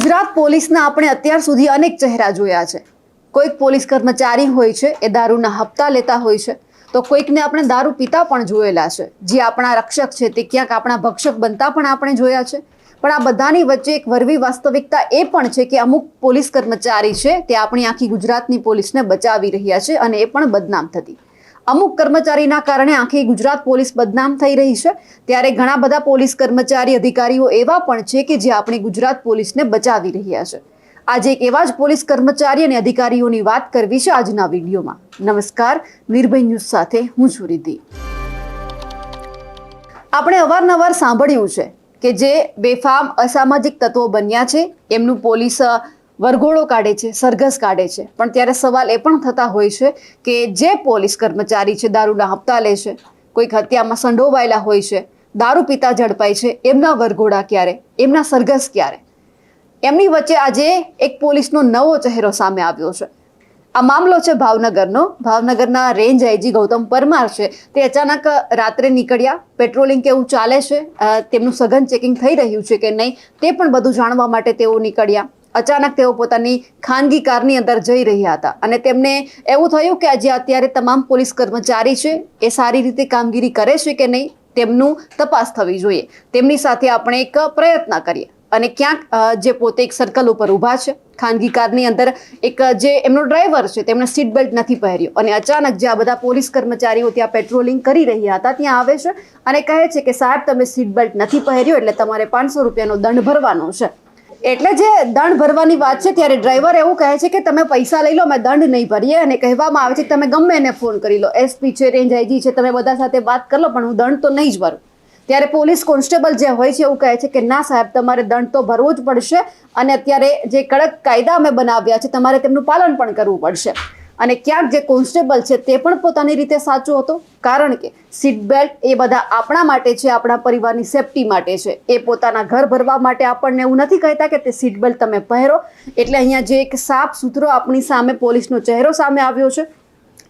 ગુજરાત પોલીસના આપણે અત્યાર સુધી અનેક ચહેરા જોયા છે. કોઈક પોલીસ કર્મચારી હોય છે, એ દારૂના હપ્તા લેતા હોય છે, તો કોઈકને આપણે દારૂ પીતા પણ જોયેલા છે. જે આપણા રક્ષક છે, તે ક્યાંક આપણા ભક્ષક બનતા પણ આપણે જોયા છે. પણ આ બધાની વચ્ચે એક વરવી વાસ્તવિકતા એ પણ છે કે અમુક પોલીસ કર્મચારી છે, તે આપણી આખી ગુજરાતની પોલીસને બચાવી રહ્યા છે અને એ પણ બદનામ થતી. અમુક કર્મચારીના કારણે આખી ગુજરાત પોલીસ બદનામ થઈ રહી છે. ત્યારે ઘણા બધા પોલીસ કર્મચારી, અધિકારીઓ એવા પણ છે કે જે આપણી ગુજરાત પોલીસને બચાવી રહ્યા છે. આજે એક એવા જ પોલીસ કર્મચારી અને અધિકારીઓની વાત કરવી છે આજના વિડીયોમાં. નમસ્કાર નિર્ભય ન્યૂઝ સાથે હું છું રિદ્ધિ. આપણે અવારનવાર સાંભળ્યું છે કે જે બેફામ અસામાજિક તત્વો બન્યા છે. એમનું પોલીસ વરઘોડો કાઢે છે, સરઘસ કાઢે છે. પણ ત્યારે સવાલ એ પણ થતા હોય છે કે જે પોલીસ કર્મચારી છે, દારૂના હપ્તા લે છે, કોઈક હત્યામાં સંડોવાયેલા હોય છે, દારૂ પીતા ઝડપાય છે, એમના વરઘોડા ક્યારે? એમના સરઘસ ક્યારે? એમની વચ્ચે આજે એક પોલીસનો નવો ચહેરો સામે આવ્યો છે. આ મામલો છે ભાવનગરનો. ભાવનગરના રેન્જ આઈજી ગૌતમ પરમાર છે. તે અચાનક રાત્રે નીકળ્યા. પેટ્રોલિંગ કેવું ચાલે છે? તેમનું સઘન ચેકિંગ થઈ રહ્યું છે કે નહીં? તે પણ બધું જાણવા માટે તેઓ નીકળ્યા. અચાનક તેઓ પોતાની ખાનગી કારની અંદર જઈ રહ્યા હતા. અને તેમને એવું થયું કે આજે અત્યારે તમામ પોલીસ કર્મચારી છે, એ સારી રીતે કામગીરી કરે છે કે નહીં, તેમનું તપાસ થવી જોઈએ. તેમની સાથે આપણે એક પ્રયત્ન કરીએ. અને ક્યાંક જે પોતે એક સર્કલ ઉપર ઊભા છે, ખાનગી કારની અંદર એક, જે એમનો ડ્રાઈવર છે, તેમણે સીટ બેલ્ટ નથી પહેર્યો. અને અચાનક જે આ બધા પોલીસ કર્મચારીઓ ત્યાં પેટ્રોલિંગ કરી રહ્યા હતા, ત્યાં આવે છે અને કહે છે કે સાહેબ, તમે સીટ બેલ્ટ નથી પહેર્યો, એટલે તમારે પાંચસો રૂપિયાનો દંડ ભરવાનો છે. એટલે જે દંડ ભરવાની વાત છે ત્યારે ડ્રાઈવર એવું કહે છે કે તમે પૈસા લઈ લો અમે દંડ નહીં ભરીએ. અને કહેવામાં આવે છે કે તમે ગમે એને ફોન કરી લો. એસપી છે, રેન્જ આઈજી છે, તમે બધા સાથે વાત કરી લો, પણ હું દંડ તો નહીં જ ભરું. ત્યારે પોલીસ કોન્સ્ટેબલ જે હોય છે એવું કહે છે કે ના સાહેબ, તમારે દંડ તો ભરવો જ પડશે. અને અત્યારે જે કડક કાયદા અમે બનાવ્યા છે, તમારે તેમનું પાલન પણ કરવું પડશે. અને ક્યાંક જે કોન્સ્ટેબલ છે તે પણ પોતાની રીતે સાચો હતો. કારણ કે સીટ બેલ્ટ એ બધા આપણા માટે છે, આપણા પરિવારની સેફટી માટે છે. એ પોતાના ઘર ભરવા માટે આપણને એવું નથી કહેતા કે તે સીટ બેલ્ટ તમે પહેરો. એટલે અહીંયા જે એક સાફ સુથરો આપણી સામે પોલીસનો ચહેરો સામે આવ્યો છે.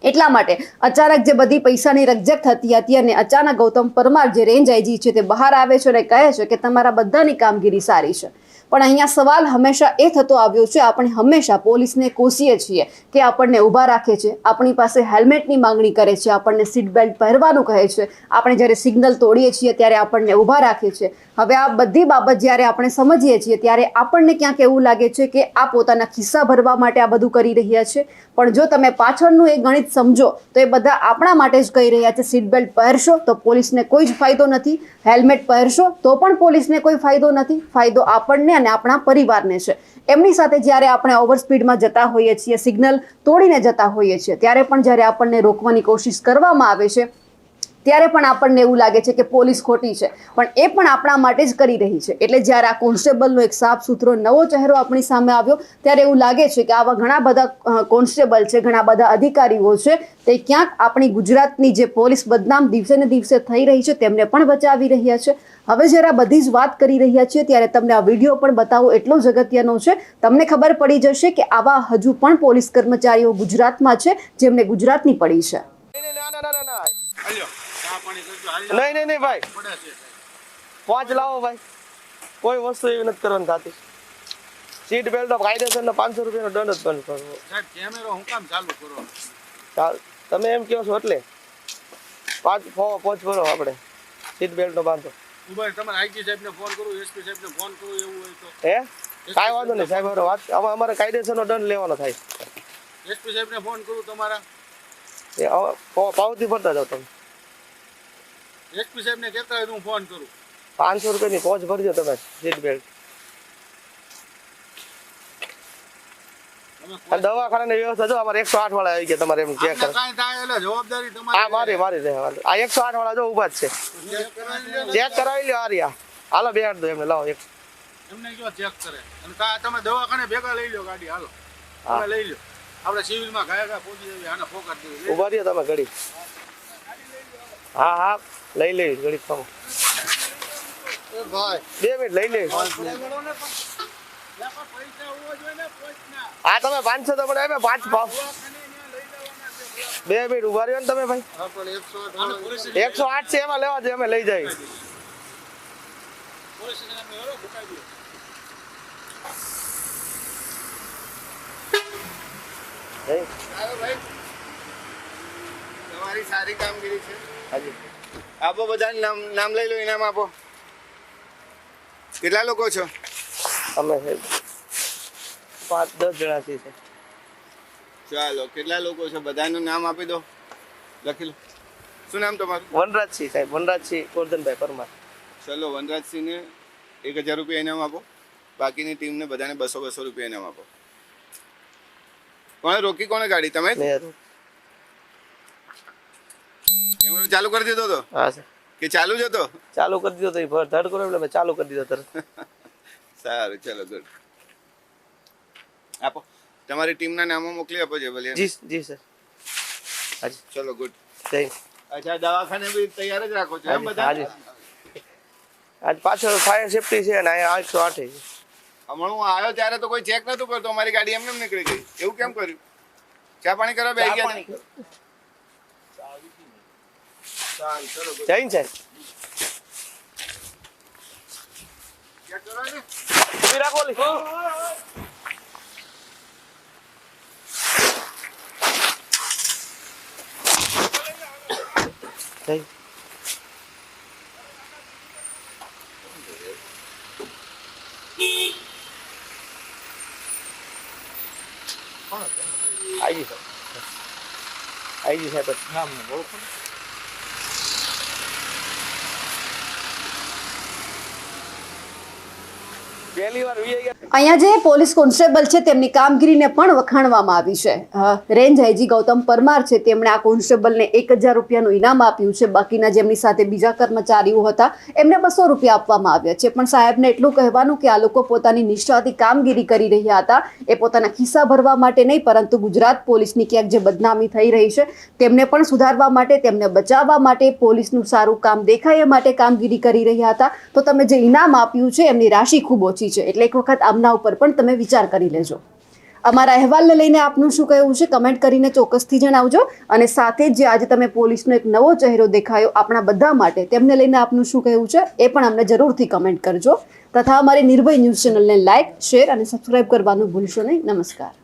એટલા માટે અચાનક જે બધી પૈસાની રકજક થતી હતી અને અચાનક ગૌતમ પરમાર જે રેન્જ આઈજી છે તે બહાર આવે છે અને કહે છે કે તમારા બધાની કામગીરી સારી છે. પણ અહીંયા સવાલ હંમેશા એ થતો આવ્યો છે, આપણે હંમેશા પોલીસને કોસીએ છીએ કે આપણને ઊભા રાખે છે, આપણી પાસે હેલ્મેટની માંગણી કરે છે, આપણને સીટ બેલ્ટ પહેરવાનું કહે છે, આપણે જ્યારે સિગ્નલ તોડીએ છીએ ત્યારે આપણને ઊભા રાખે છે. હવે આ બધી બાબત જ્યારે આપણે સમજીએ છીએ, ત્યારે આપણને ક્યાંક એવું લાગે છે કે આ પોતાના ખિસ્સા ભરવા માટે આ બધું કરી રહ્યા છે. પણ જો તમે પાછળનું એ ગણિત સમજો, તો એ બધા આપણા માટે જ કહી રહ્યા છે સીટ બેલ્ટ પહેરશો તો પોલીસને કોઈ જ ફાયદો નથી હેલ્મેટ પહેરશો તો પણ પોલીસને કોઈ ફાયદો નથી, ફાયદો આપણને અને આપણા પરિવારને છે. એમની સાથે જ્યારે આપણે ઓવર સ્પીડમાં જતા હોઈએ છીએ સિગ્નલ તોડીને જતા હોઈએ છીએ, ત્યારે પણ જ્યારે આપણને રોકવાની કોશિશ કરવામાં આવે છે ત્યારે પણ આપણને એવું લાગે છે કે પોલીસ ખોટી છે. પણ એ પણ આપણા માટે જ કરી રહી છે. એટલે જ્યારે આ કોન્સ્ટેબલનો એક સાફ સુથરો નવો ચહેરો આપણી સામે આવ્યો, ત્યારે એવું લાગે છે કે આવા ઘણા બધા કોન્સ્ટેબલ છે, ઘણા બધા અધિકારીઓ છે, તે ક્યાંક આપણી ગુજરાતની જે પોલીસ બદનામ દિવસે ને દિવસે થઈ રહી છે, તેમને પણ બચાવી રહ્યા છે. હવે જ્યારે બધી જ વાત કરી રહ્યા છીએ, ત્યારે તમને આ વીડિયો પણ બતાવો એટલો જ અગત્યનો છે. તમને ખબર પડી જશે કે આવા હજુ પણ પોલીસ કર્મચારીઓ ગુજરાતમાં છે, જેમને ગુજરાતની પડી છે. નહીં નહીં નહીં ભાઈ. પાંચ લાવો ભાઈ. કોઈ વસ્તુ એવી નથી કરવાની થતી. સીટ બેલ્ટ કાયદેસર ને પાંચસો રૂપિયાનો દંડ જ બંધ કરવો સાહેબ કેમેરો હું કામ ચાલુ કરો? ચાલ તમે એમ કહો છો એટલે. પાંચ પાંચ ભરો આપણે. સીટ બેલ્ટ નો બાંધો. ઊભા તમારે આઈજી સાહેબ ને ફોન કરું એસપી સાહેબ ને ફોન કરું એવું હોય તો. હે? કાંઈ વાંધો નહીં સાહેબ હારો વાત હવે અમારે કાયદેસરનો દંડ લેવાનો થાય. એસપી સાહેબ ને ફોન કરું તમારા. એ હવે પાવતી ભરતા જાઓ તમે. એસપી સાહેબ ને કહેતા હોય તો હું ફોન કરું. પાંચસો રૂપિયાની કોચ ભરજો તમે સીટ બેલ્ટ તમે વ્યવસ્થા જો અમારે એકસો આઠ વાળા આવી ગયા તમારે એમ ચેક જવાબદારી આ મારી મારી રહે આ એકસો આઠ વાળા જો ઊભા જ છે. ચેક કરાવી લ્યો ને. ચેક કરાવી લ્યો આ રહ્યા હાલો બેહાડ દો એમને લાવો એક. એમને ચેક કરે? અને કા તમે દવાખાને ભેગા લઈ લો ગાડી હાલો. તમે લઈ લો આપણે સિવિલમાં ગયા ગયા પહોંચી જઈએ આને ફોકટ ઊભા રહ્યો તમે ઘડી. હા હા લઈ લેવી ઘડી પાઉં બે મિનિટ લઈ લેવી હા તમે પાંચસો તો પડે પાંચ પાઉ બે મિનિટ ઊભા રહ્યો ને તમે ભાઈ. એકસો આઠ છે એમાં લેવા દે અમે લઈ જઈએ. Hey. તમારી સારી કામગીરી છે. હાજી. આપો બધા નામ નામ લઈ લો ઇનામ આપો. કેટલા લોકો છો? અમે પાંચ દસ જણા છીએ ચાલો કેટલા લોકો છે? બધાનું નામ આપી દો. લખી લો. શું નામ તમારું? વનરાજસિંહ સાહેબ વનરાજસિંહ ગોરધનભાઈ પરમાર. ચલો વનરાજસિંહને એક હજાર રૂપિયા ઇનામ આપો. બાકીની ટીમને બધાને બસો બસો રૂપિયા ઇનામ આપો. કોણે રોકી કોણે ગાડી તમે જ? મેયર કેમેરો ચાલુ કરી દીધો હતો હા સર. કે ચાલુ જ હતો? ચાલુ કરી દીધો તો એ ધડ કરો એટલે મેં ચાલુ કરી દીધો તરત. સારું ચલો ગુડ આપો. તમારી ટીમના નામો મોકલી આપો જે ભલે જી જી સર. હાજી. ચલો ગુડ થેન્ક અચ્છા દવાખાને બી તૈયાર જ રાખો છો એમ બધા? હાજી. આજ પાછળ ફાયર સેફટી છે અને અહીંયા આઠસો આઠ છે. હમણાં હું આવ્યો ત્યારે તો કોઈ ચેક નતું કરતો. અમારી ગાડી એમને એમ નીકળી ગઈ. એવું કેમ કર્યું? ચા પાણી કરવા બેસી ગયા હતા? સારું ચલો good. જૈન. ઊભી રાખો. જય આઈજી સાહેબ આઈજી સાહેબ પહેલી વાર વી ગયા અહીંયા જે પોલીસ કોન્સ્ટેબલ છે, તેમની કામગીરીને પણ વખાણવામાં આવી છે. રેન્જ આઈજી ગૌતમ પરમાર છે, તેમણે આ કોન્સ્ટેબલને એક હજાર રૂપિયાનું ઇનામ આપ્યું છે. બાકીના જેમની સાથે બીજા કર્મચારીઓ હતા, એમને બસો રૂપિયા આપવામાં આવ્યા છે. પણ સાહેબને એટલું કહેવાનું કે આ લોકો પોતાની નિષ્ઠાથી કામગીરી કરી રહ્યા હતા, એ પોતાના ખિસ્સા ભરવા માટે નહીં, પરંતુ ગુજરાત પોલીસની ક્યાંક જે બદનામી થઈ રહી છે, તેમને પણ સુધારવા માટે, તેમને બચાવવા માટે પોલીસનું સારું કામ દેખાય એ માટે કામગીરી કરી રહ્યા હતા. તો તમે જે ઇનામ આપ્યું છે, એમની રાશિ ખૂબ ઓછી છે. એટલે એક વખત આમના ઉપર પણ તમે વિચાર કરી લેજો. અમારા અહેવાલને લઈને આપનું શું કહેવું છે? કમેન્ટ કરીને ચોક્કસથી જણાવજો. અને સાથે જ જે આજે તમે પોલીસનો એક નવો ચહેરો દેખાયો આપણા બધા માટે, તેમને લઈને આપનું શું કહેવું છે? એ પણ અમને જરૂરથી કમેન્ટ કરજો. તથા અમારી નિર્ભય ન્યૂઝ ચેનલને લાઇક શેર અને સબસ્ક્રાઇબ કરવાનું ભૂલશો નહીં. નમસ્કાર.